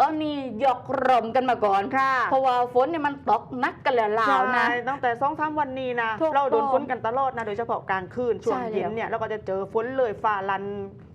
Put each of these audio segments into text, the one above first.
ตอนนี้ยกรมกันมาก่อนค่ะ เพราะว่าฝนเนี่ยมันตกหนักกันแล้วลาวนะ ใช่ตั้งแต่สองสามวันนี้นะถูกเราโดนต้องฝนกันตลอดนะ โดยเฉพาะกลางคืนช่วงใช่แล้วเย็นเนี่ยเราก็จะเจอฝนเลยฟ้าลัน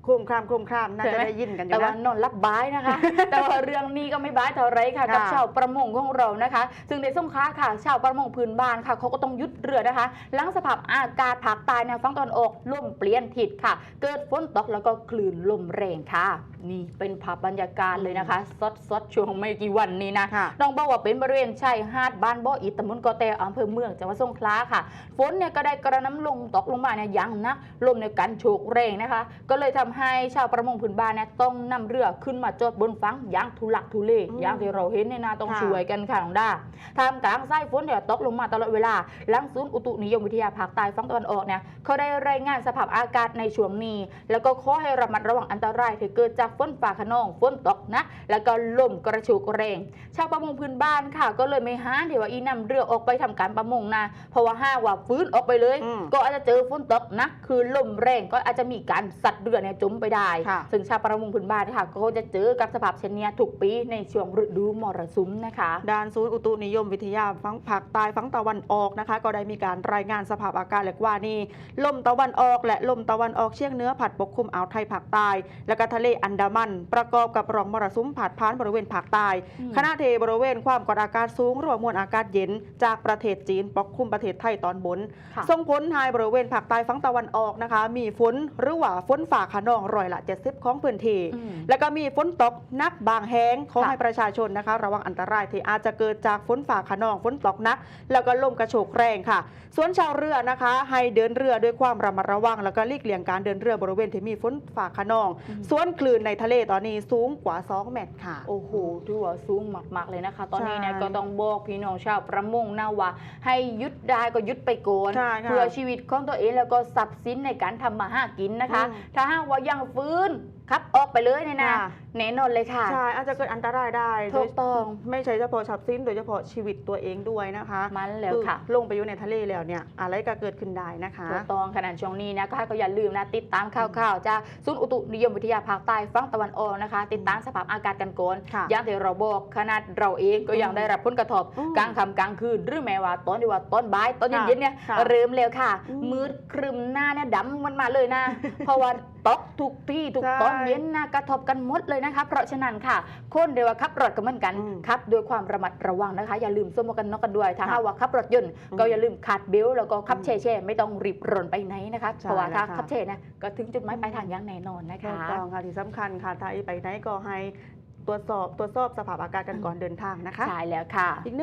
โครมครามโครมครามน่าใช่จะไหมได้ยินกันอแต่ยู่ว่านะ นอนรับบ้ายนะคะ แต่ว่าเรื่องนี้ก็ไม่บ้ายเท่าไรค่ะค่ะกับชาวประมงของเรานะคะ ซึ่งในสงขลาค่ะ ชาวประมงพื้นบ้านค่ะเขาก็ต้องยุดเรือนะคะหลังสภาพอากาศภาคใต้แนวฝั่งตะวันออกลมเปลี่ยนทิศค่ะ เกิดฝนตกแล้วก็คลื่นลมแรงค่ะ นี่เป็นภาพบรรยากาศเลยนะคะสดสดๆช่วงไม่กี่วันนี้นะ ค่ะ น้องบอกว่าเป็นบริเวณชายหาดบ้านบ่ออิฐตำบลกอแตอำเภอเมืองจังหวัดสงขลาค่ะ ฝนเนี่ยก็ได้กระน้ำลงตกลงมาเนี่ยอย่างหนักลมในยกันโชกแรงนะคะ ก็เลยทำให้ชาวประมงพื้นบ้านเนี่ยต้องนำเรือขึ้นมาจอดบนฝั่งอย่างทุลักทุเลอืมอย่างที่เราเห็นเนี่ยนะต้องค่ะช่วยกันค่ะน้องด้าท่ามกลางสายฝนเนี่ยตกลงมาตลอดเวลาหลังศูนย์อุตุนิยมวิทยาภาคใต้ฝั่งตะวันออกเนี่ยเขาได้รายงานสภาพอากาศในช่วงนี้ แล้วก็ขอให้ระมัดระวังอันตรายที่เกิดจากฝนฟ้าขนองฝนตกนะแล้วก็ลมกระโชกแรง ชาวประมงพื้นบ้านค่ะ ก็เลยไม่ห้านที่ว่าอีนำเรือออกไปทำการประมงนะเพราะว่าห้าว่าฟื้นออกไปเลยอืมก็อาจจะเจอฝนตกนะคือลมแรงก็อาจจะมีการสัตว์เรือเนี่ยจมไปได้ค่ะซึ่งชาวประมงพื้นบ้านค่ะก็จะเจอกับสภาพเช่นเนี้ยทุกปีในช่วงฤดูมรสุมนะคะ ด้านศูนย์อุตุนิยมวิทยาฝั่งภาคใต้ฝั่งตะวันออกนะคะ ก็ได้มีการรายงานสภาพอากาศเรียกว่านี่ลมตะวันออกและลมตะวันออกเฉียงเหนือผัดปกคลุมอ่าวไทยภาคใต้และก็ทะเลอันดามัน ประกอบกับร่องมรสุมผัดผ่านบริเวณภาคใต้อืมขณะที่บริเวณความกดอากาศสูงรวมมวลอากาศเย็น จากประเทศจีนปกคลุมประเทศไทยตอนบนค่ะส่งผลให้บริเวณภาคใต้ฝั่งตะวันออกนะคะ มีฝนหรือว่าฝนฝ่าขนองร้อยละ 70 ของพื้นที่อืมแล้วก็มีฝนตกหนักบางแห้งขอค่ะให้ประชาชนนะคะ ระวังอันตรายที่อาจจะเกิดจากฝนฝ่าขนองฝนตกหนัก แล้วก็ลมกระโชกแรงค่ะ ส่วนชาวเรือนะคะ ให้เดินเรือด้วยความระมัดระวัง แล้วก็หลีกเลี่ยงการเดินเรือบริเวณที่มีฝนฝ่าขนองอืมส่วนคลื่นในทะเลตอนนี้สูงกว่า 2 เมตรค่ะ โอ้โหถือว่าสูงมากๆเลยนะคะ ตอนนี้เนี่ยใช่ก็ต้องบอกพี่น้องชาวประมงนะว่าให้หยุดได้ก็หยุดไปก่อนใช่ค่ะเพื่อชีวิตของตัวเองแล้วก็ทรัพย์สินในการทำมาหากินนะคะอืมถ้าหากว่ายังฟื้นครับออกไปเลยเนี่ยนะค่ะ แน่นอนเลยค่ะ ใช่อาจจะเกิดอันตรายได้ถูกต้องไม่ใช่เฉพาะทรัพย์สินโดยเฉพาะชีวิตตัวเองด้วยนะคะมันแล้วค่ะอลงไปอยู่ในทะเลแล้วเนี่ยอะไรก็เกิดขึ้นได้นะคะถูกต้องขนาดช่วงนี้นะก็ให้ก็อย่าลืมนะติดตามข่าวๆจากศูนย์อุตุนิยมวิทยาภาคใต้ฝั่งตะวันออกนะคะ ติดตามสภาพอากาศกันก่อนค่ะอย่างที่เราบอกขนาดเราเองก็ยังอืมได้รับผลกระทบอืมกลางค่ำกลางคืน หรือแม้ว่าตอนที่ว่าตอนบ่ายตอนค่ะเย็นๆเนี่ยค่ะเริ่มแล้วค่ะอืมมืดครึมหน้าเนี่ยดำมันมาเลยนะ เพราะว่าตกทุกที่ทุกใช่ตอนเย็นนะกระทบกันหมดเลยนะคะ เพราะฉะนั้นค่ะคนเดียวว่าขับรถก็เหมือนกันอืมขับด้วยความระมัดระวังนะคะ อย่าลืมสวมหมวกกันน็อกกันด้วยถ้าค่ะหากว่าขับรถยนต์อืมก็อย่าลืมคาดเบลต์แล้วก็ขับอืมเช่ๆไม่ต้องรีบร้อนไปไหนนะคะใช่เพราะว่าถ้าแล้วค่ะขับเช่นะก็ถึงจุดหมายปลายทางอย่างแน่นอนนะถูคะกต้องค่ะที่สำคัญค่ะถ้าไปไหนก็ให้ตรวจสอบตรวจสอบสภาพอากาศกันก่อนเดินทางนะคะใช่แล้วค่ะอีกหนึ่ง